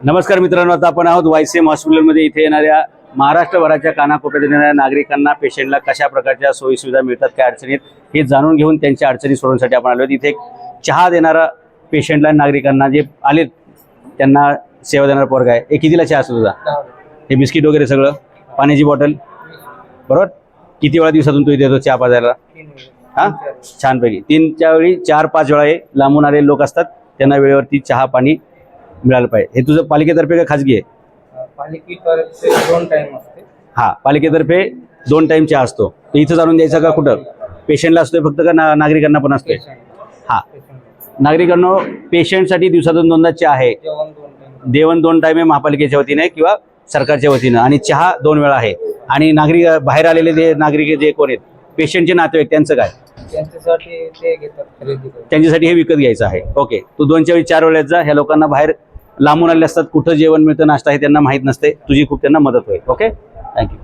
नमस्कार मित्रांनो आता आपण आहोत वायसीएम हॉस्पिटलमध्ये इथे येणाऱ्या महाराष्ट्रभराच्या कानाकोपऱ्यात येणाऱ्या नागरिकांना पेशंटला कशा प्रकारच्या सोयी सुविधा मिळतात काय अडचणीत हे जाणून घेऊन त्यांच्या अडचणी सोडवण्यासाठी आपण आलो इथे एक चहा देणारा पेशंटला नागरिकांना जे आलेत त्यांना सेवा देणारा पोरग आहे. हे कितीला चहा असतो तुझा? हे बिस्किट वगैरे सगळं? पाण्याची बॉटल? बरोबर? किती वेळा दिवसातून तू इथे येतो चहा पाजायला? हा? छानपैकी. तीनच्या वेळी चार पाच वेळा हे लांबून आलेले लोक असतात. त्यांना वेळेवरती चहा पाणी मिळालं पाहिजे. हे तुझं पालिकेतर्फे का खाजगी आहे? पालिकेतर्फे दोन टाइम असते. हा पालिकेतर्फे दोन टाइम चहा असतो. तर इथं जाणून द्यायचा का कुठं? पेशंटला असतोय फक्त का ना नागरिकांना पण असतोय? हा. नागरिकांनो पेशंटसाठी दिवसातून दोनदा चहा आहे. देवण दोन टाइम आहे महापालिकेच्या वतीने किंवा सरकारच्या वतीनं. आणि चहा दोन वेळा आहे. आणि नागरिक बाहेर आलेले जे नागरिक जे कोण आहेत? पेशंटचे नातेवाईक त्यांचं काय? त्यांच्यासाठी हे विकत घ्यायचं आहे. ओके तू दोनच्या वेळी चार वेळेस जा. ह्या लोकांना बाहेर लांबून आले असतात कुठं जेवण मिळतं नाश्ता हे त्यांना माहीत नसते. तुझी खूप त्यांना मदत होईल. Okay thank you